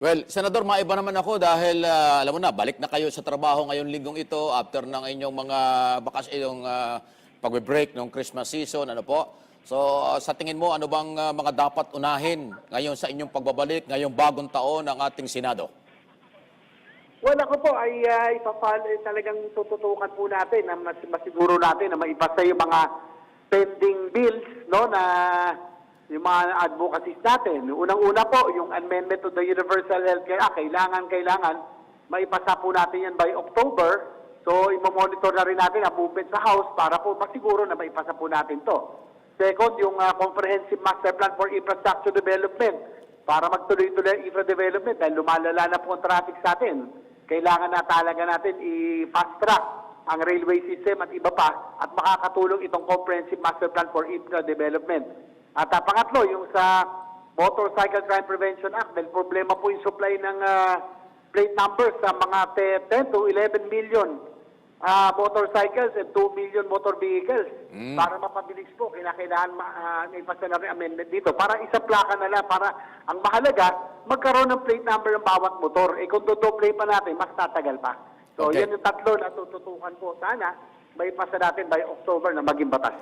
Well, Senador, maiba naman ako dahil ah, alam mo na, balik na kayo sa trabaho ngayong linggong ito after ng inyong mga bakas yung uh, pagbe-break ng Christmas season, ano po? So, ah, sa tingin mo, ano bang ah, mga dapat unahin ngayon sa inyong pagbabalik, ngayong bagong taon ng ating Senado? Well, ako po ay uh, ipapal, eh, talagang tututukan po natin na mas, masiguro natin na maipasa yung mga pending bills no na yung mga advocacies natin. Unang-una po, yung amendment to the Universal Healthcare Act, kailangan, kailangan maipasa po natin yan by October. So, imamonitor na rin natin ang movement sa House para po masiguro na maipasa po natin to. Second, yung uh, Comprehensive Master Plan for Infrastructure Development para magtuloy-tuloy ang infra development dahil lumalala na po ang traffic sa atin. Kailangan na talaga natin i-fast track ang railway system at iba pa at makakatulong itong Comprehensive Master Plan for Infra Development. At uh, pangatlo, yung sa Motorcycle Crime Prevention Act, dahil problema po yung supply ng ah, plate numbers sa mga te- 10 to 11 million ah, motorcycles and 2 million motor vehicles. Para mapabilis po, kinakailangan ma, uh, ipasa na rin amendment dito. Para isang plaka na lang, para ang mahalaga, magkaroon ng plate number ng bawat motor. Eh kung play pa natin, mas tatagal pa. So Okay. yan yung tatlo na tututukan po. Sana may pasa natin by October na maging batas.